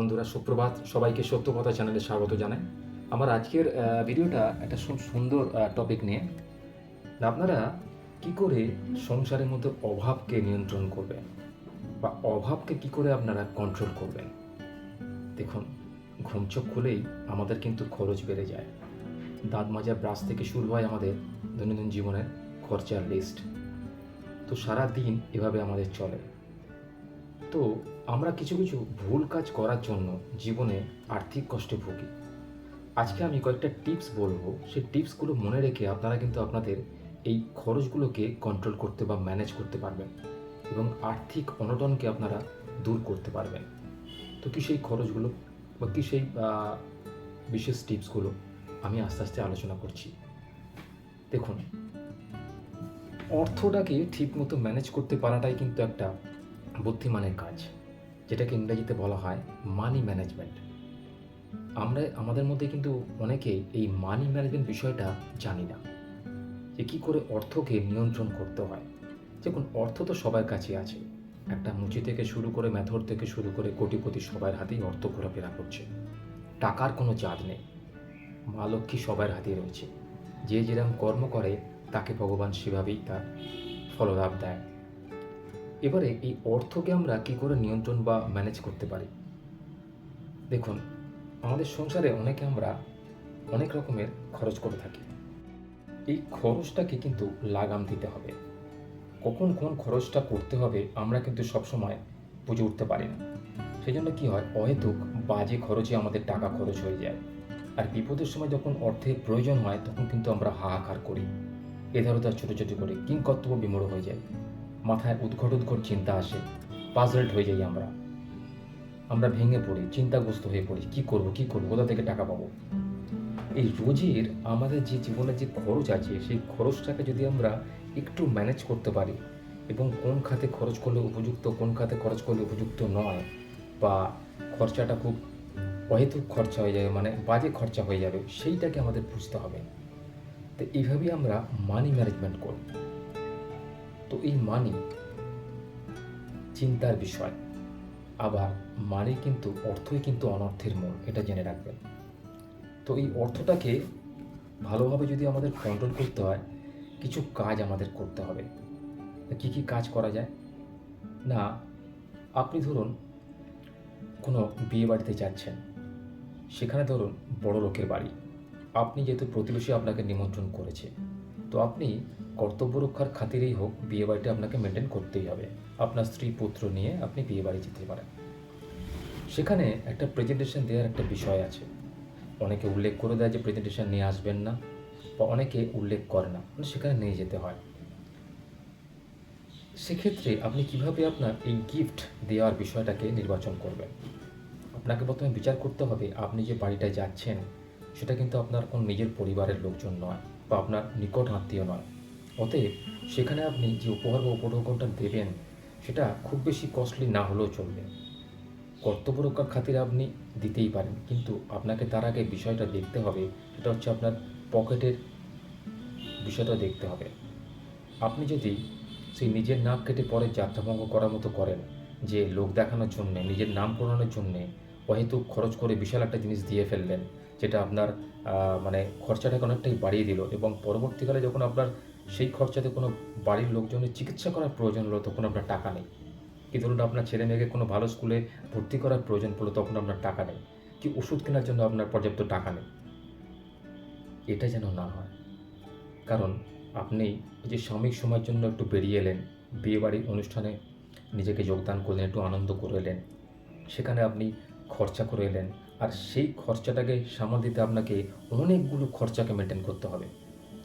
বন্ধুরা, সুপ্রভাত। সবাইকে সত্য কথা চ্যানেলে স্বাগত জানাই। আমার আজকের ভিডিওটা একটা সুন্দর টপিক নিয়ে। আপনারা কি করে সংসারের মধ্যে অভাবকে নিয়ন্ত্রণ করবেন? বা অভাবকে কি করে আপনারা কন্ট্রোল করবেন? দেখুন, ঘুম চোখ খুলেই আমাদের কিন্তু খরচ বেড়ে যায়। দাঁত মাজা ব্রাশ থেকে শুরু হয় আমাদের দৈনন্দিন জীবনের খরচার লিস্ট তো সারা দিন এভাবে আমাদের চলে। তো আমরা কিছু কিছু ভুল কাজ করার জন্য জীবনে আর্থিক কষ্টে ভুগি। আজকে আমি কয়েকটা টিপস বলব। সেই টিপসগুলো মনে রেখে আপনারা কিন্তু আপনাদের এই খরচগুলোকে কন্ট্রোল করতে বা ম্যানেজ করতে পারবেন এবং আর্থিক অনটনকে আপনারা দূর করতে পারবেন। তো কি সেই খরচগুলো বা কি সেই বিশেষ টিপসগুলো আমি আস্তে আস্তে আলোচনা করছি। দেখুন, অর্থটাকে ঠিকমতো ম্যানেজ করতে পারাটাই কিন্তু একটা বুদ্ধিমানের কাজ, যেটাকে ইংরেজিতে বলা হয় মানি ম্যানেজমেন্ট আমরা, আমাদের মধ্যে কিন্তু অনেকেই এই মানি ম্যানেজমেন্ট বিষয়টা জানি না, যে কী করে অর্থকে নিয়ন্ত্রণ করতে হয়। দেখুন, অর্থ তো সবার কাছে আছে। একটা মুচি থেকে শুরু করে মেথর থেকে শুরু করে কোটিপতি সবার হাতেই অর্থ ঘোরাফেরা করছে। টাকার কোনো জাত নেই। মা লক্ষ্মী সবার হাতেই রয়েছে। যে যেরকম কর্ম করে, তাকে ভগবান সেভাবেই তার ফললাভ দেয়। এবারে এই অর্থকে আমরা কি করে নিয়ন্ত্রণ বা ম্যানেজ করতে পারি? দেখুন, আমাদের সংসারে অনেকে আমরা অনেক রকমের খরচ করে থাকি। এই খরচটাকে কিন্তু লাগাম দিতে হবে। কখন কোন খরচটা করতে হবে আমরা কিন্তু সবসময় বুঝে উঠতে পারি না। সেই জন্য কী হয়, অহেতুক বাজে খরচে আমাদের টাকা খরচ হয়ে যায়। আর বিপদের সময় যখন অর্থের প্রয়োজন হয়, তখন কিন্তু আমরা হাহাকার করি। এধার ওধার ছোটো করে কিংকর্তব্য বিমূঢ় হয়ে যায়। মাথায় উদ্ঘট উদ্ঘট চিন্তা আসে। পাজলেট হয়ে যাই আমরা। আমরা ভেঙে পড়ি, চিন্তাগ্রস্ত হয়ে পড়ি, কি করব কি করব, কোথা থেকে টাকা পাবো? এই রোজের আমাদের যে জীবনের যে খরচ আছে, সেই খরচটাকে যদি আমরা একটু ম্যানেজ করতে পারি এবং কোন খাতে খরচ করলে উপযুক্ত, কোন খাতে খরচ করলে উপযুক্ত নয় বা খরচাটা খুব অহেতুক খরচা হয়ে যাবে মানে বাজে খরচা হয়ে যাবে, সেইটাকে আমাদের বুঝতে হবে। তো এইভাবেই আমরা মানি ম্যানেজমেন্ট করব তো এই মানি চিন্তার বিষয়। আবার মানি কিন্তু অর্থই কিন্তু অনর্থের মূল, এটা জেনে রাখবেন। তো এই অর্থটাকে ভালোভাবে যদি আমাদের কন্ট্রোল করতে হয়, কিছু কাজ আমাদের করতে হবে। কি কি কাজ করা যায়? না, আপনি ধরুন কোনো বিয়ে বাড়িতে যাচ্ছেন, সেখানে ধরুন বড় লোকের বাড়ি। আপনি যেহেতু প্রতিবেশী আপনাকে নিমন্ত্রণ করেছে, তো আপনি কর্তব্য রক্ষার খাতিরেই হোক বিয়ে বাড়িটা আপনাকে মেনটেন করতেই হবে। আপনার স্ত্রী, পুত্র নিয়ে আপনি বিয়ে বাড়ি যেতে পারেন। সেখানে একটা প্রেজেন্টেশন দেওয়ার একটা বিষয় আছে। অনেকে উল্লেখ করে দেয় যে প্রেজেন্টেশন নিয়ে আসবেন না, বা অনেকে উল্লেখ করে না মানে সেখানে নিয়ে যেতে হয়। সেক্ষেত্রে আপনি কীভাবে আপনার এই গিফট দেওয়ার বিষয়টাকে নির্বাচন করবেন? আপনাকে প্রথমে বিচার করতে হবে, আপনি যে বাড়িটায় যাচ্ছেন, সেটা কিন্তু আপনার কোন নিজের পরিবারের লোকজন নয়, বা আপনার নিকট আত্মীয় নয়। অতএব সেখানে আপনি যে উপহার বা উপঢৌকনটা দেবেন, সেটা খুব বেশি কস্টলি না হলেও চলবে। কর্তব্য রক্ষার খাতিরে আপনি দিতেই পারেন, কিন্তু আপনাকে তার আগে বিষয়টা দেখতে হবে, সেটা হচ্ছে আপনার পকেটের বিষয়টা দেখতে হবে। আপনি যদি সেই নিজের নাক কেটে পরে যাত্রাভঙ্গ করার মতো করেন, যে লোক দেখানোর জন্যে, নিজের নাম প্রণয়নের জন্যে অহেতুক খরচ করে বিশাল একটা জিনিস দিয়ে ফেললেন, যেটা আপনার মানে খরচাটাকে অনেকটাই বাড়িয়ে দিল এবং পরবর্তীকালে যখন আপনার সেই খরচাতে কোনো বাড়ির লোকজনের চিকিৎসা করার প্রয়োজন হলো, তখন আপনার টাকা নেই। কি ধরুন আপনার ছেলে মেয়েকে কোনো ভালো স্কুলে ভর্তি করার প্রয়োজন পড়ল, তখন আপনার টাকা নেই। কি ওষুধ কেনার জন্য আপনার পর্যাপ্ত টাকা নেই? এটা যেন না হয়। কারণ আপনি যে সাময়িক সময়ের জন্য একটু বেরিয়ে এলেন, বিয়েবাড়ির অনুষ্ঠানে নিজেকে যোগদান করলেন, একটু আনন্দ করে এলেন, সেখানে আপনি খরচা করে এলেন, আর সেই খরচাটাকে সামাল দিতে আপনাকে অনেকগুলো খরচাকে মেনটেন করতে হবে।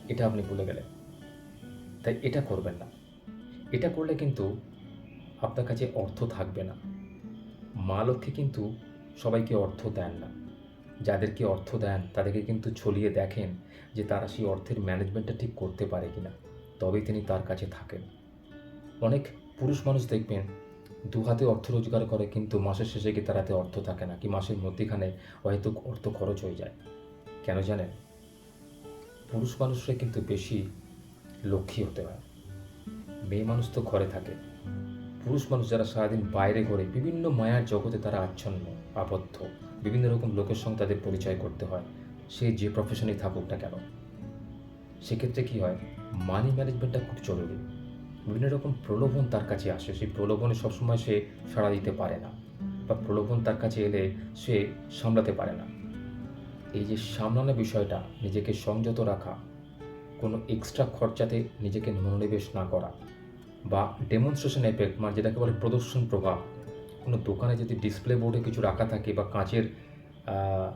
এটা আপনি ভুলে গেলেন। তাই এটা করবেন না। এটা করলে কিন্তু আপনার কাছে অর্থ থাকবে না। মা লক্ষ্মী কিন্তু সবাইকে অর্থ দেন না। যাদেরকে অর্থ দেন, তাদেরকে কিন্তু ছলিয়ে দেখেন যে তারা সেই অর্থের ম্যানেজমেন্টটা ঠিক করতে পারে কিনা। তবেই তিনি তার কাছে থাকেন। অনেক পুরুষ মানুষ দেখবেন, দু হাতে অর্থ রোজগার করে কিন্তু মাসের শেষে গিয়ে তার হাতে অর্থ থাকে না, কি মাসের মধ্যেখানে হয়তো অর্থ খরচ হয়ে যায়। কেন জানেন? পুরুষ মানুষরা কিন্তু বেশি লক্ষ্মী হতে হয়। মেয়ে মানুষ তো ঘরে থাকে। পুরুষ মানুষ যারা সারাদিন বাইরে ঘরে বিভিন্ন মায়ার জগতে তারা আচ্ছন্ন, আবদ্ধ, বিভিন্ন রকম লোকের সঙ্গে তাদের পরিচয় করতে হয়। সে যে প্রফেশনেই থাকুক না কেন। সেক্ষেত্রে কী হয় মানি ম্যানেজমেন্টটা খুব জরুরি। বিভিন্ন রকম প্রলোভন তার কাছে আসে। সেই প্রলোভনে সবসময় সে সাড়া দিতে পারে না বা প্রলোভন তার কাছে এলে সে সামলাতে পারে না। এই যে সামলানো বিষয়টা, নিজেকে সংযত রাখা কোনো এক্সট্রা খরচাতে নিজেকে মনোনিবেশ না করা বা ডেমনস্ট্রেশন এফেক্ট মানে যেটাকে বলে প্রদর্শন প্রভাব। কোনো দোকানে যদি ডিসপ্লে বোর্ডে কিছু রাখা থাকে বা কাঁচের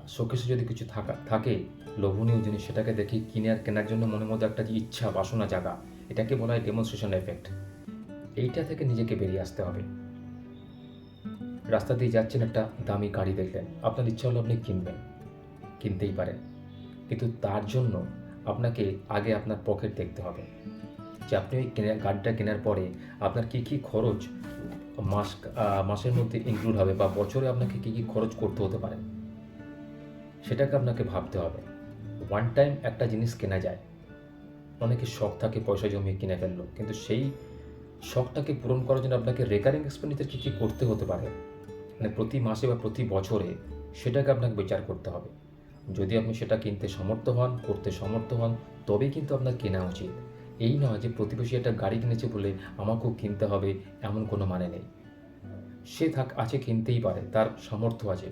শোকেসে যদি কিছু থাকা, থাকে, লোভনীয় জিনিস, সেটাকে দেখে কিনে আর কেনার জন্য মনের মধ্যে একটা যে ইচ্ছা, বাসনা জাগা, এটাকে বলা হয় ডেমনস্ট্রেশন এফেক্ট এইটা থেকে নিজেকে বেরিয়ে আসতে হবে। রাস্তা দিয়ে যাচ্ছেন একটা দামি গাড়ি দেখলেন। আপনার ইচ্ছা হলো আপনি কিনবেন, কিনতেই পারেন। কিন্তু তার জন্য আপনাকে আগে আপনার পকেট দেখতে হবে। যে আপনি ওই কেনার, গাড়িটা কেনার পরে আপনার কী কী খরচ মাস মাসের মধ্যে ইনক্লুড হবে বা বছরে আপনাকে কী কী খরচ করতে হতে পারে, সেটাকে আপনাকে ভাবতে হবে। ওয়ান টাইম একটা জিনিস কেনা যায়। অনেকে শখ থাকে পয়সা জমিয়ে কিনে ফেলল, কিন্তু সেই শখটাকে পূরণ করার জন্য আপনাকে রেকারিং এক্সপেন্ডিচার কী কী করতে হতে পারে মানে প্রতি মাসে বা প্রতি বছরে সেটাকে আপনাকে বিচার করতে হবে। যদি আপনি সেটা কিনতে সমর্থ হন, করতে সমর্থ হন তবেই কিন্তু আপনার কেনা উচিত। এই নয় যে প্রতিবেশী একটা গাড়ি কিনেছে বলে আমাকেও কিনতে হবে এমন কোনো মানে নেই। সে থাক, আছে কিনতেই পারে, তার সামর্থ্য আছে।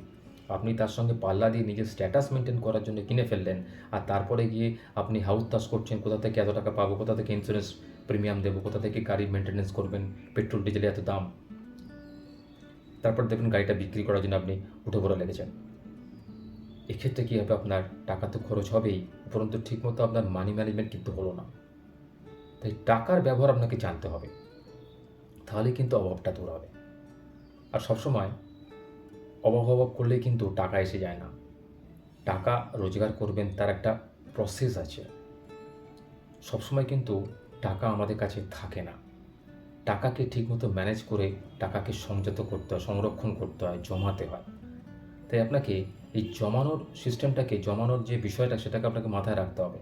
আপনি তার সঙ্গে পাল্লা দিয়ে নিজের স্ট্যাটাস মেনটেন করার জন্য কিনে ফেললেন, আর তারপরে গিয়ে আপনি হাউস তাস করছেন, কোথা থেকে এত টাকা পাবো, কোথা থেকে ইন্স্যুরেন্স প্রিমিয়াম দেবো, কোথা থেকে গাড়ির মেনটেন্যান্স করবেন পেট্রোল ডিজেলের এত দাম। তারপর দেখুন গাড়িটা বিক্রি করার জন্য আপনি উঠে পড়া লেগেছেন। এক্ষেত্রে কী হবে? আপনার টাকা তো খরচ হবেই উপরন্তু ঠিকমতো আপনার মানি ম্যানেজমেন্ট কিন্তু হলো না। তাই টাকার ব্যবহার আপনাকে জানতে হবে। তাহলে কিন্তু অভাবটা দূর হবে। আর সবসময় অভাব অভাব করলেই কিন্তু টাকা এসে যায় না। টাকা রোজগার করবেন তার একটা প্রসেস আছে। সবসময় কিন্তু টাকা আমাদের কাছে থাকে না। টাকাকে ঠিকমতো ম্যানেজ করে টাকাকে সংযত করতে হয়, সংরক্ষণ করতে হয়, জমাতে হয়। তাই আপনাকে এই জমানোর সিস্টেমটাকে জমানোর যে বিষয়টা, সেটাকে আপনাকে মাথায় রাখতে হবে।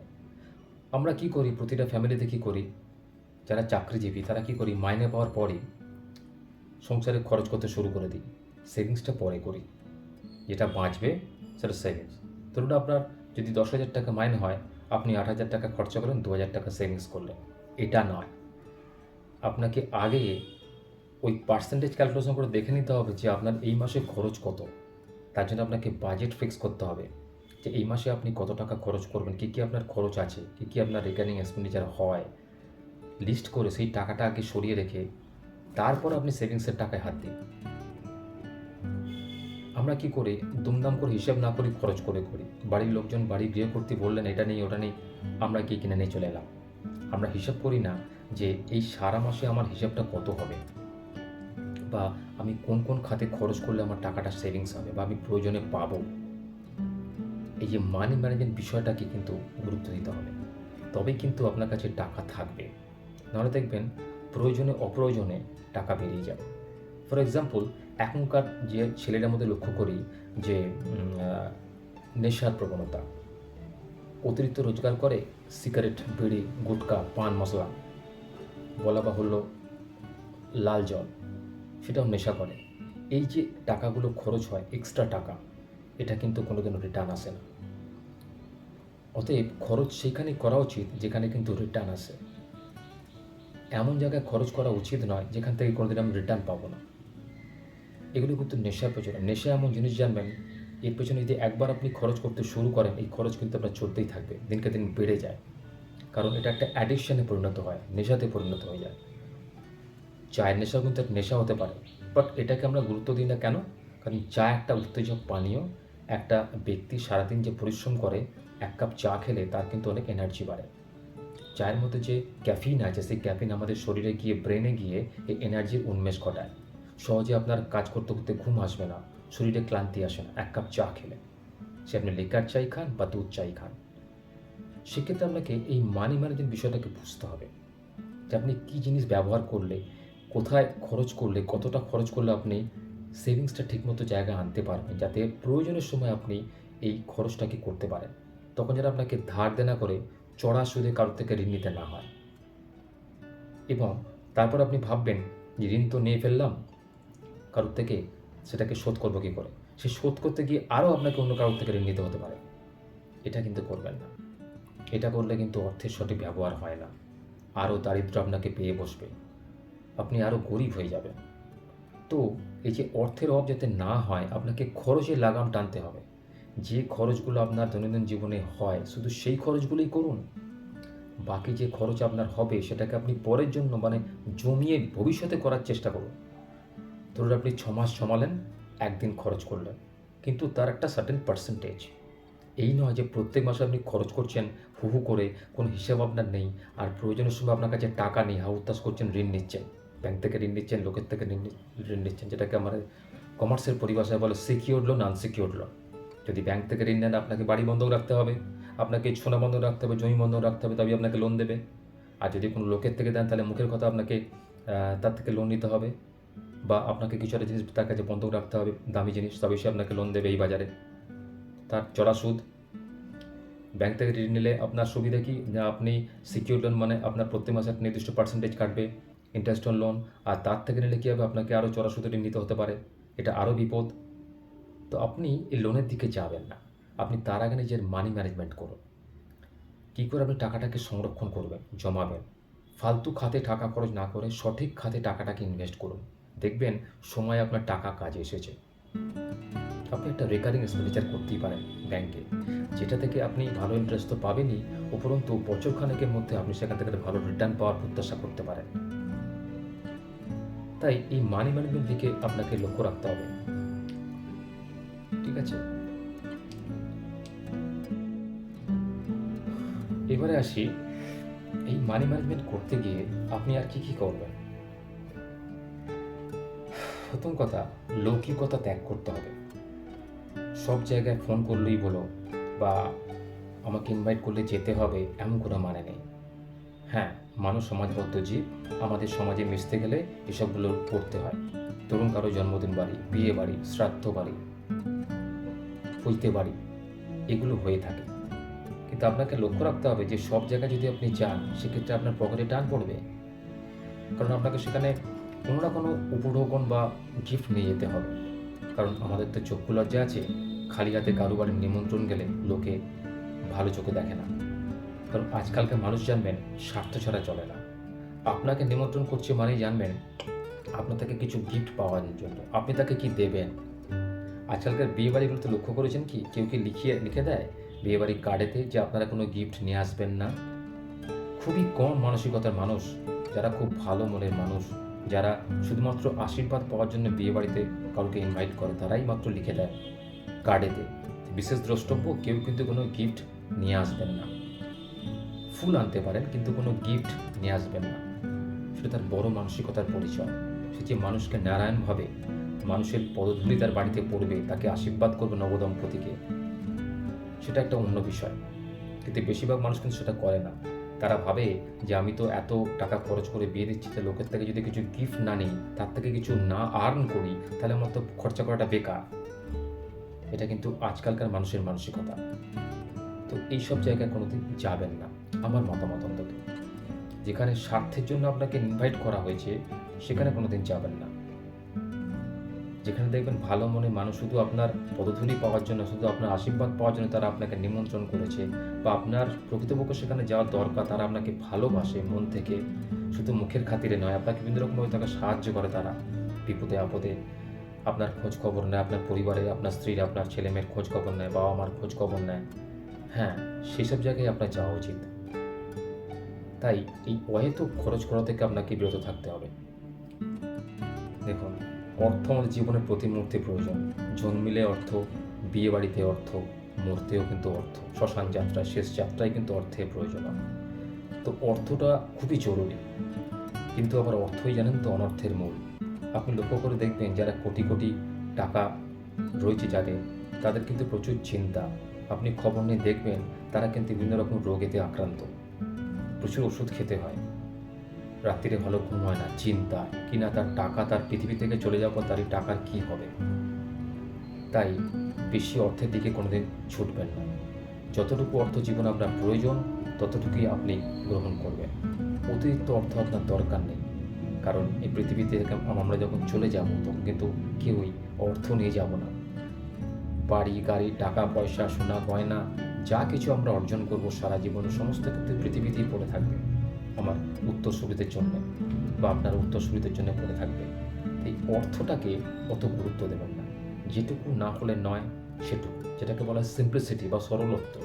আমরা কি করি? প্রতিটা ফ্যামিলিতে কি করি? যারা চাকরিজীবী, তারা কি করি? মাইনে পাওয়ার পরই সংসারে খরচ করতে শুরু করে দিই। সেভিংসটা পরে করি। যেটা বাঁচবে, সেটা সেভিংস ধরুন আপনার যদি দশ হাজার টাকা মাইনে হয়, আপনি আট হাজার টাকা খরচা করেন দু হাজার টাকা সেভিংস করলেন। এটা নয়। আপনাকে আগে ওই পার্সেন্টেজ ক্যালকুলেশন করে দেখে নিতে হবে যে আপনার এই মাসে খরচ কত। তার জন্য আপনাকে বাজেট ফিক্স করতে হবে। যে এই মাসে আপনি কত টাকা খরচ করবেন, কী কী আপনার খরচ আছে, কী কী আপনার রিকারিং এক্সপেন্ডিচার হয় লিস্ট করে সেই টাকাটা আগে সরিয়ে রেখে তারপর আপনি সেভিংসের টাকায় হাত দিন। আমরা কি করি, দুমদাম করে হিসাব না করে খরচ করে করি। বাড়ির লোকজন বাড়ি বিয়ে করতে বললেন, এটা নেই, ওটা নেই, আমরা কি কিনে নিয়ে চলে এলাম? আমরা হিসাব করি না যে এই সারা মাসে আমার হিসাবটা কত হবে। বা আমি কোন কোন খাতে খরচ করলে আমার টাকাটা সেভিংস হবে বা আমি প্রয়োজনে পাবো? এই যে মানি ম্যানেজমেন্ট বিষয়টাকে কিন্তু গুরুত্ব দিতে হবে। তবেই কিন্তু আপনার কাছে টাকা থাকবে। নাহলে দেখবেন প্রয়োজনে অপ্রয়োজনে টাকা বেরিয়ে যাবে। ফর এক্সাম্পল এখনকার যে ছেলেদের মধ্যে লক্ষ্য করি যে নেশার প্রবণতা, অতিরিক্ত রোজগার করে সিগারেট বিড়ি, গুটকা, পান, মশলা, বলা বাহুল্য, লাল জল সেটাও নেশা করে। এই যে টাকাগুলো খরচ হয় এক্সট্রা টাকা, এটা কিন্তু কোনোদিনও রিটার্ন আসে না। অতএব খরচ সেখানেই করা উচিত, যেখানে কিন্তু রিটার্ন আসে। এমন জায়গায় খরচ করা উচিত নয়, যেখান থেকে কোনোদিন আমি রিটার্ন পাবো না। এগুলো কিন্তু নেশার পেছনে নেশা এমন জিনিস জানবেন, এর পেছনে যদি একবার আপনি খরচ করতে শুরু করেন, এই খরচ কিন্তু আপনার চলতেই থাকবে, দিনকে দিন বেড়ে যায়। কারণ এটা একটা অ্যাডিকশানে পরিণত হয়, নেশাতে পরিণত হয়ে যায়। চায়ের নেশা কিন্তু একটা নেশা হতে পারে বাট এটাকে আমরা গুরুত্ব দিই না কেন? কারণ চা একটা উত্তেজক পানীয়, একটা ব্যক্তি সারাদিন যে পরিশ্রম করে, এক কাপ চা খেলে তার কিন্তু অনেক এনার্জি বাড়ে। চায়ের মধ্যে যে ক্যাফিন আছে, সেই ক্যাফিন আমাদের শরীরে গিয়ে ব্রেনে গিয়ে এই এনার্জির উন্মেষ ঘটায়। সহজে আপনার কাজ করতে করতে ঘুম আসবে না, শরীরে ক্লান্তি আসে না, এক কাপ চা খেলে। সে আপনি লিকার চাই খান বা দুধ চাই খান। সেক্ষেত্রে আপনাকে এই মানি ম্যানেজমেন্ট বিষয়টাকে বুঝতে হবে যে আপনি কী জিনিস ব্যবহার করলে কোথায় খরচ করলে, কতটা খরচ করলে আপনি সেভিংসটা ঠিকমতো জায়গায় আনতে পারবেন যাতে প্রয়োজনের সময় আপনি এই খরচটাকে করতে পারেন। তখন যেন আপনাকে ধার দেনা করে চড়া সুদে কারোর থেকে ঋণ নিতে না হয়। এবং তারপর আপনি ভাববেন, যে ঋণ তো নিয়ে ফেললাম, কারোর থেকে সেটাকে শোধ করব কী করে? সে শোধ করতে গিয়ে আরও আপনাকে অন্য কারোর থেকে ঋণ নিতে হতে পারে। এটা কিন্তু করবেন না। এটা করলে কিন্তু অর্থের সঠিক ব্যবহার হয় না। আরও দারিদ্র আপনাকে পেয়ে বসবে। আপনি আরও গরিব হয়ে যাবেন। তো এই যে অর্থের অভাব যাতে না হয়, আপনাকে খরচের লাগাম টানতে হবে। যে খরচগুলো আপনার দৈনন্দিন জীবনে হয়, শুধু সেই খরচগুলোই করুন। বাকি যে খরচ আপনার হবে, সেটাকে আপনি পরের জন্য মানে জমিয়ে ভবিষ্যতে করার চেষ্টা করুন। ধরুন আপনি ছ মাস জমালেন একদিন খরচ করলেন। কিন্তু তার একটা সার্টেন পার্সেন্টেজ এই নয় যে প্রত্যেক মাসে আপনি খরচ করছেন, হু হু করে, কোনো হিসাব আপনার নেই, আর প্রয়োজনের সময় আপনার কাছে টাকা নেই হাউতাস করছেন, ঋণ নিচ্ছেন। ব্যাংক থেকে ঋণ নিচ্ছেন, লোকের থেকে ঋণ ঋণ নিচ্ছেন, যেটাকে আমাদের কমার্সের পরিভাষায় বলে সিকিউর লোন আনসিকিউর লোন যদি ব্যাংক থেকে ঋণ নেন, আপনাকে বাড়ি বন্ধক রাখতে হবে, আপনাকে সোনা বন্ধক রাখতে হবে, জমি বন্ধক রাখতে হবে, তবেই আপনাকে লোন দেবে। আর যদি কোনো লোকের থেকে দেন, তাহলে মুখের কথা আপনাকে তার থেকে লোন নিতে হবে। বা আপনাকে কিছু একটা জিনিস তার কাছে বন্ধক রাখতে হবে, দামি জিনিস, তবেই সে আপনাকে লোন দেবে এই বাজারে। তার চড়া সুদ। ব্যাংক থেকে ঋণ নিলে আপনার সুবিধা কি? আপনি সিকিউর লোন মানে আপনার প্রত্যেক মাসে একটা নির্দিষ্ট পার্সেন্টেজ কাটবে। ইন্টারেস্ট অন লোন আর তার থেকে নিলে কী হবে? আপনাকে আরও চড়া ঋণ নিতে হতে পারে। এটা আরও বিপদ। তো আপনি এই লোনের দিকে যাবেন না। আপনি তার আগে নিজের মানি ম্যানেজমেন্ট করুন। কী করে আপনি টাকাটাকে সংরক্ষণ করবেন? জমাবেন। ফালতু খাতে টাকা খরচ না করে সঠিক খাতে টাকাটাকে ইনভেস্ট করুন। দেখবেন সময় আপনার টাকা কাজে এসেছে। আপনি একটা রেকারিং এক্সপেন্ডিচার করতেই পারেন ব্যাংকে যেটা থেকে আপনি ভালো ইন্টারেস্ট তো পাবেনই, উপরন্তু বছরখানেকের মধ্যে আপনি সেখান থেকে ভালো রিটার্ন পাওয়ার প্রত্যাশা করতে পারেন। তাই এই মানি ম্যানেজমেন্ট দিকে আপনাকে লক্ষ্য রাখতে হবে। ঠিক আছে? এবারে আসি, এই মানি ম্যানেজমেন্ট করতে গিয়ে আপনি আর কি কি করবেন? প্রথম কথা, লৌকিকতা ত্যাগ করতে হবে। সব জায়গায় ফোন করলেই বলো বা আমাকে ইনভাইট করলে যেতে হবে, এমন কোনো মানে নেই। হ্যাঁ মানুষ সমাজবদ্ধ জীব আমাদের সমাজে মিশতে গেলে এসবগুলো করতে হয়। ধরুন কারও জন্মদিন বাড়ি, বিয়ে বাড়ি, শ্রাদ্ধ বাড়ি পৈতে বাড়ি, এগুলো হয়ে থাকে। কিন্তু আপনাকে লক্ষ্য রাখতে হবে যে সব জায়গায় যদি আপনি যান, সেক্ষেত্রে আপনার পকেটে টান পড়বে। কারণ আপনাকে সেখানে কোনো না কোনো উপঢৌকন বা গিফট নিয়ে যেতে হবে। কারণ আমাদের তো চক্ষু লজ্জা আছে। খালি হাতে কারও বাড়ির নিমন্ত্রণ গেলে লোকে ভালো চোখে দেখে না। কারণ আজকালকার মানুষ জানবেন, স্বার্থ ছাড়া চলে না। আপনাকে নিমন্ত্রণ করছে মানেই জানবেন, আপনার থেকে কিছু গিফট পাওয়ার জন্য। আপনি তাকে কি দেবেন? আজকালকার বিয়েবাড়িগুলোতে লক্ষ্য করেছেন কি? কেউ কি লিখিয়ে, লিখে দেয়? বিয়ে বাড়ির কার্ডেতে যে আপনারা কোনো গিফট নিয়ে আসবেন না? খুবই কম মানসিকতার মানুষ, যারা খুব ভালো মনের মানুষ, যারা শুধুমাত্র আশীর্বাদ পাওয়ার জন্য বিয়েবাড়িতে কাউকে ইনভাইট করে, তারাই মাত্র লিখে দেয় কার্ডেতে। বিশেষ দ্রষ্টব্য, কেউ কিন্তু কোনো গিফট নিয়ে আসবেন না। ফুল আনতে পারেন, কিন্তু কোনো গিফট নিয়ে আসবেন না। সেটা তার বড় মানসিকতার পরিচয়। সে যে মানুষকে নারায়ণভাবে মানুষের পদধূলি তার বাড়িতে পড়বে, তাকে আশীর্বাদ করবে নবদম্পতিকে সেটা একটা অন্য বিষয়। কিন্তু বেশিরভাগ মানুষ কিন্তু সেটা করে না। তারা ভাবে যে আমি তো এত টাকা খরচ করে বিয়ে দিচ্ছি, তো লোকের থেকে যদি কিছু গিফট না নিই, তার থেকে কিছু না আর্ন করি, তাহলে আমার তো খরচা করাটা বেকার। এটা কিন্তু আজকালকার মানুষের মানসিকতা। তো এইসব জায়গায় কোনোদিন যাবেন না। আমার মতামত অন্তত। যেখানে স্বার্থের জন্য আপনাকে ইনভাইট করা হয়েছে, সেখানে কোনোদিন যাবেন না। যেখানে দেখবেন ভালো মনে মানুষ শুধু আপনার পদধূলি পাওয়ার জন্য, শুধু আপনার আশীর্বাদ পাওয়ার জন্য তারা আপনাকে নিমন্ত্রণ করেছে বা আপনার প্রকৃতপক্ষে সেখানে যাওয়ার দরকার, তারা আপনাকে ভালোবাসে মন থেকে। শুধু মুখের খাতিরে নয়, আপনাকে বিভিন্ন রকমভাবে তাকে সাহায্য করে তারা। বিপদে আপদে আপনার খোঁজ খবর নেয়, আপনার পরিবারে আপনার স্ত্রীর, আপনার ছেলেমেয়ের খোঁজ খবর নেয় বাবা মার খোঁজ খবর নেয়। হ্যাঁ সেই সব জায়গায় আপনার যাওয়া উচিত। তাই এই অহেতুক খরচ করা থেকে আপনাকে বিরত থাকতে হবে। দেখুন অর্থ আমাদের জীবনের প্রতি মুহূর্তে প্রয়োজন। জন্মিলে অর্থ বিয়ে বাড়িতে অর্থ, মরতেও কিন্তু অর্থ, শ্মশান যাত্রা শেষ যাত্রায় কিন্তু অর্থের প্রয়োজন। তো অর্থটা খুবই জরুরি। কিন্তু আবার অর্থই জানেন তো অনর্থের মূল। আপনি লক্ষ্য করে দেখবেন যারা কোটি কোটি টাকা রয়েছে যাদের, তাদের কিন্তু প্রচুর চিন্তা। আপনি খবর নিয়ে দেখবেন তারা কিন্তু বিভিন্ন রকম রোগেতে আক্রান্ত। প্রচুর ওষুধ খেতে হয়। রাত্রিরে ভালো ঘুম হয় না, চিন্তা। কিনা তার টাকা তার পৃথিবী থেকে চলে যাওয়ার পর তার এই টাকার কী হবে? তাই বেশি অর্থের দিকে কোনোদিন ছুটবেন না। যতটুকু অর্থ জীবন আপনার প্রয়োজন, ততটুকুই আপনি গ্রহণ করবেন। অতিরিক্ত অর্থ আপনার দরকার নেই। কারণ এই পৃথিবী থেকে আমরা যখন চলে যাব, তখন কিন্তু কেউই অর্থ নিয়ে যাব না। বাড়ি, গাড়ি, টাকা, পয়সা, সোনা, গয়না যা কিছু আমরা অর্জন করব সারা জীবনে সমস্ত ক্ষেত্রে পৃথিবীতেই পড়ে থাকবে। আমার উত্তরসূরিদের জন্য বা আপনার উত্তরসূরিদের জন্য পড়ে থাকবে। এই অর্থটাকে অত গুরুত্ব দেবেন না। যেটুকু না হলে নয়, সেটুকু, যেটাকে বলা হয় সিম্পলিসিটি বা সরলত্ব।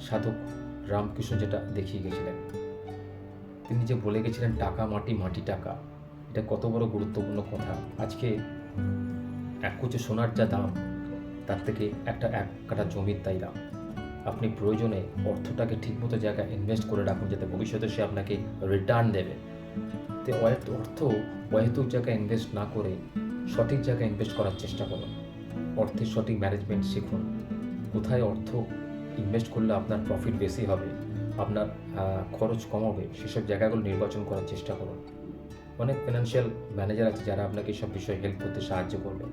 সাধক রামকৃষ্ণ যেটা দেখিয়ে গেছিলেন, তিনি যে বলে গেছিলেন, টাকা, মাটি মাটি, টাকা। এটা কত বড় গুরুত্বপূর্ণ কথা। আজকে এক কুচো সোনার যা দাম তার থেকে একটা এক কাটা জমির তাই দাম। আপনি প্রয়োজনে অর্থটাকে ঠিকমতো জায়গায় ইনভেস্ট করে রাখুন যাতে ভবিষ্যতে সে আপনাকে রিটার্ন দেবে। তো অর্থ অহেতুক জায়গায় ইনভেস্ট না করে সঠিক জায়গায় ইনভেস্ট করার চেষ্টা করুন। অর্থের সঠিক ম্যানেজমেন্ট শিখুন। কোথায় অর্থ ইনভেস্ট করলে আপনার প্রফিট বেশি হবে, আপনার খরচ কমাবে সেসব জায়গাগুলো নির্বাচন করার চেষ্টা করুন। অনেক ফিনান্সিয়াল ম্যানেজার আছে যারা আপনাকে সব বিষয়ে হেল্প করতে সাহায্য করবে।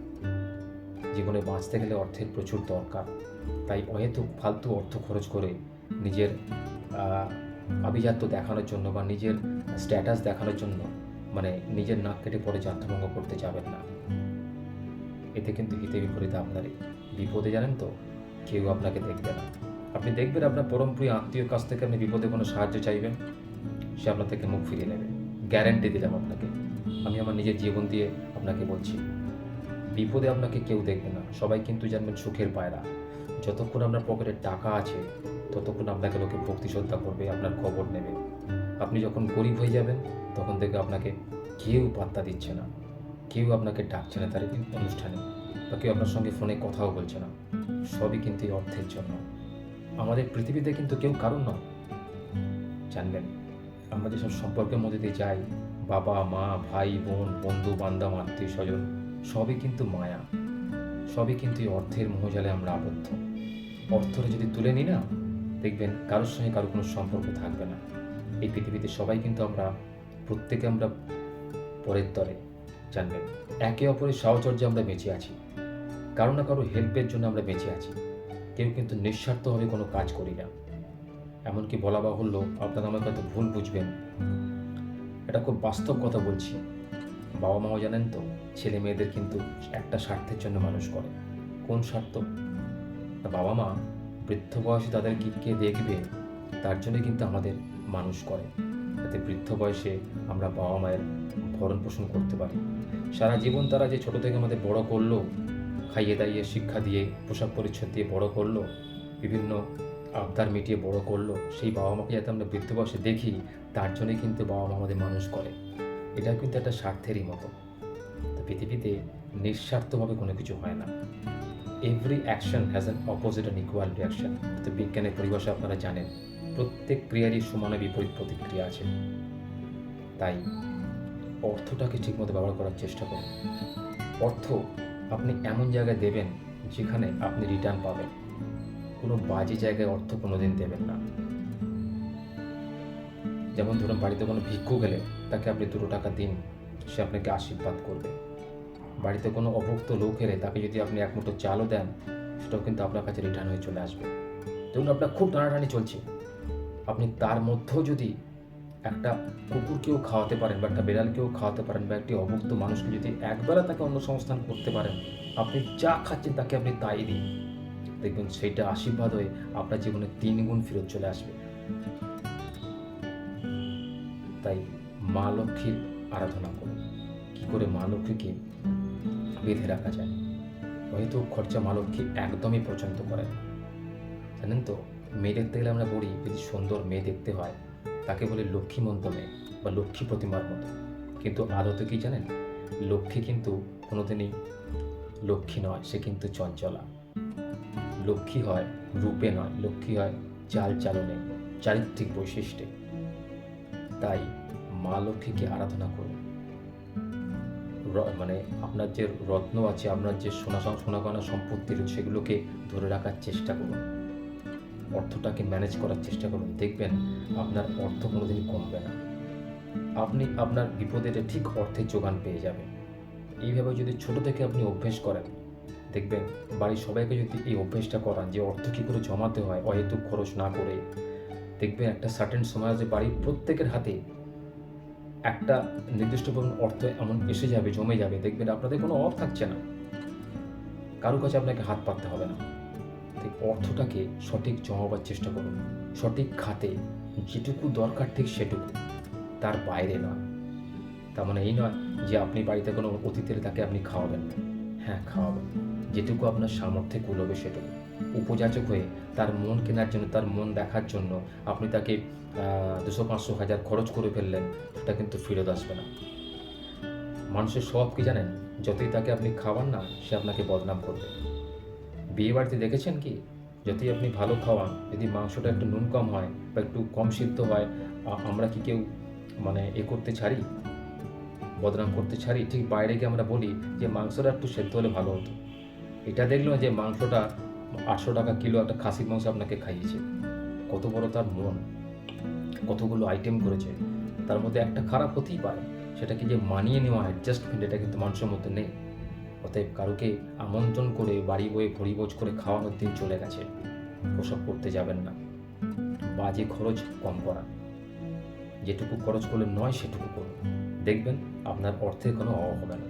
জীবনে বাঁচতে গেলে অর্থের প্রচুর দরকার। তাই অহেতুক ফালতু অর্থ খরচ করে নিজের আভিজাত্য দেখানোর জন্য বা নিজের স্ট্যাটাস দেখানোর জন্য মানে নিজের নাক কেটে পরে যাত্রাভঙ্গ করতে যাবেন না। এতে কিন্তু হিতে বিপরীতে আপনারই বিপদে জানেন তো, কেউ আপনাকে দেখবে না। আপনি দেখবেন আপনার পরম প্রিয় আত্মীয় কাছ থেকে আপনি বিপদে কোনো সাহায্য চাইবেন, সে আপনার থেকে মুখ ফিরিয়ে নেবে। গ্যারেন্টি দিলাম আপনাকে। আমি আমার নিজের জীবন দিয়ে আপনাকে বলছি। বিপদে আপনাকে কেউ দেখবে না। সবাই কিন্তু জানবেন সুখের পায়রা। যতক্ষণ আপনার পকেটে টাকা আছে, ততক্ষণ আপনাকে লোকে ভক্তি শ্রদ্ধা করবে, আপনার খবর নেবে। আপনি যখন গরিব হয়ে যাবেন, তখন থেকে আপনাকে কেউ পাত্তা দিচ্ছে না। কেউ আপনাকে ডাকছে না তার অনুষ্ঠানে বা কেউ আপনার সঙ্গে ফোনে কথাও বলছে না। সবই কিন্তু এই অর্থের জন্য। আমাদের পৃথিবীতে কিন্তু কেউ কারণ নয়। জানবেন, আমরা যেসব সম্পর্কের মধ্যে দিয়ে যাই, বাবা, মা, ভাই, বোন, বন্ধু, বান্ধব, আত্মীয়, স্বজন সবই কিন্তু মায়া। সবই কিন্তু এই অর্থের মোহজালে আমরা আবদ্ধ। অর্থটা যদি তুলে নিই না, দেখবেন কারোর সঙ্গে কারও কোনো সম্পর্ক থাকবে না। এই পৃথিবীতে সবাই কিন্তু আমরা, প্রত্যেকে আমরা পরের তরে, জানবেন। একে অপরের সাহচর্যে আমরা বেঁচে আছি। কারও না কারও হেল্পের জন্য আমরা বেঁচে আছি। কেউ কিন্তু নিঃস্বার্থভাবে কোনো কাজ করি না। এমনকি বলা বাহুল্য, আপনারা আমাকে হয়তো ভুল বুঝবেন। এটা খুব বাস্তব কথা বলছি। বাবা মাও জানেন তো, ছেলে মেয়েদের কিন্তু একটা স্বার্থের জন্য মানুষ করে। কোন স্বার্থ? বাবা মা বৃদ্ধ বয়সে তাদের কি দেখবে, তার জন্য কিন্তু আমাদের মানুষ করে। যাতে বৃদ্ধ বয়সে আমরা বাবা মায়ের ভরণ পোষণ করতে পারি। সারা জীবন তারা যে ছোট থেকে আমাদের বড় করল, খাইয়ে দাইয়ে, শিক্ষা দিয়ে, পোশাক পরিচ্ছদ দিয়ে বড় করল, বিভিন্ন আবদার মিটিয়ে বড় করল, সেই বাবা মাকে যাতে আমরা বৃদ্ধ বয়সে দেখি, তার জন্যই কিন্তু বাবা মা আমাদের মানুষ করে। এটা কিন্তু একটা স্বার্থেরই মতো। তো পৃথিবীতে নিঃস্বার্থভাবে কোনো কিছু হয় না। Every action has an opposite and equal reaction তো বিজ্ঞানের পরিভাষা আপনারা জানেন, প্রত্যেক ক্রিয়ারই সমানে বিপরীত প্রতিক্রিয়া আছে। তাই অর্থটাকে ঠিকমতো ব্যবহার করার চেষ্টা করুন। অর্থ আপনি এমন জায়গায় দেবেন যেখানে আপনি রিটার্ন পাবেন। কোনো বাজে জায়গায় অর্থ কোনোদিন দেবেন না। যেমন ধরুন বাড়িতে কোনো ভিক্ষু গেলে তাকে আপনি দুটো টাকা দিন, সে আপনাকে আশীর্বাদ করবে। বাড়িতে কোনো অভুক্ত লোক এলে তাকে যদি আপনি এক মুঠো চালও দেন, সেটাও কিন্তু আপনার কাছে রিটার্ন হয়ে চলে আসবে। ধরুন আপনার খুব টানাটানি চলছে। আপনি তার মধ্যেও যদি একটা কুকুরকেও খাওয়াতে পারেন বা একটা বিড়ালকেও খাওয়াতে পারেন বা একটি অভুক্ত মানুষকে যদি একবেলা তাকে অন্য সংস্থান করতে পারেন, আপনি যা খাচ্ছেন তাকে আপনি তাই দিন। দেখবেন সেইটা আশীর্বাদ হয়ে আপনার জীবনে তিন গুণ ফেরত চলে আসবে। তাই মা লক্ষ্মীর আরাধনা করুন কি করে মা লক্ষ্মীকে বেঁধে রাখা যায়? হয়তো খরচা মা লক্ষ্মী একদমই পছন্দ করে না। জানেন তো, মেয়ে দেখতে গেলে আমরা বলি যদি সুন্দর মেয়ে দেখতে হয়, তাকে বলে লক্ষ্মীমন্ত মেয়ে বা লক্ষ্মী প্রতিমার মতো। কিন্তু আদতে কি জানেন, লক্ষ্মী কিন্তু কোনোদিনই লক্ষ্মী নয়, সে কিন্তু চঞ্চলা। লক্ষ্মী হয় রূপে নয়, লক্ষ্মী হয় চাল চালনে, চারিত্রিক বৈশিষ্ট্যে। তাই মা লক্ষ্মীকে আরাধনা করুন। মানে আপনার যে রত্ন আছে, আপনার যে সোনা সোনা গয়না সম্পত্তি রয়েছে, সেগুলোকে ধরে রাখার চেষ্টা করুন। অর্থটাকে ম্যানেজ করার চেষ্টা করুন। দেখবেন আপনার অর্থ কোনোদিনই কমবে না। আপনি, আপনার বিপদের ঠিক অর্থের যোগান পেয়ে যাবেন। এইভাবে যদি ছোট থেকে আপনি অভ্যেস করেন, দেখবেন বাড়ির সবাইকে যদি এই অভ্যেসটা করান যে অর্থ কী করে জমাতে হয়, অহেতুক খরচ না করে, দেখবেন একটা সার্টেন সময় আছে বাড়ির প্রত্যেকের হাতে একটা নির্দিষ্ট পরিমাণ অর্থ এমন এসে যাবে, জমে যাবে, দেখবেন আপনাদের কোনো অভাব থাকছে না। কারও কাছে আপনাকে হাত পাততে হবে না। তাই অর্থটাকে সঠিক জমাবার চেষ্টা করুন। সঠিক খাতে যেটুকু দরকার ঠিক সেটুকু। তার বাইরে না। তার মানে এই নয় যে আপনি বাড়িতে কোনো অতিথির তাকে আপনি খাওয়াবেন না। হ্যাঁ খাওয়াবেন। যেটুকু আপনার সামর্থ্যে কুলোবে সেটুকু। উপযাচক হয়ে তার মন কেনার জন্য, তার মন দেখার জন্য আপনি তাকে দুশো পাঁচশো হাজার খরচ করে ফেললেন সেটা কিন্তু ফেরত আসবে না। মানুষের স্বভাব কি জানেন? যতই তাকে আপনি খাওয়ান না, সে আপনাকে বদনাম করবে। বিয়ে বাড়িতে দেখেছেন কি? যদি আপনি ভালো খাওয়ান, যদি মাংসটা একটু নুন কম হয় বা একটু কম সিদ্ধ হয় আমরা কি কেউ মানে এ করতে ছাড়ি? বদনাম করতে ছাড়ি? ঠিক বাইরে গিয়ে আমরা বলি যে, মাংসটা একটু সেদ্ধ হলে ভালো হতো। এটা দেখল যে, মাংসটা আটশো টাকা কিলো একটা খাসির মাংস আপনাকে খাইয়েছে। কত বড় তার মন। কতগুলো আইটেম করেছে। তার মধ্যে একটা খারাপ হতেই পারে। সেটা কি যে মানিয়ে নেওয়া অ্যাডজাস্টমেন্ট এটা কিন্তু মানুষের মধ্যে নেই। অতএব কারোকে আমন্ত্রণ করে বাড়ি বয়ে ভরি বোঝ করে খাওয়ানোর দিন চলে গেছে। ওসব করতে যাবেন না। বাজে খরচ কম করা। যেটুকু খরচ করলে নয় সেটুকু করুন। দেখবেন আপনার অর্থের কোনো অভাব হবে না।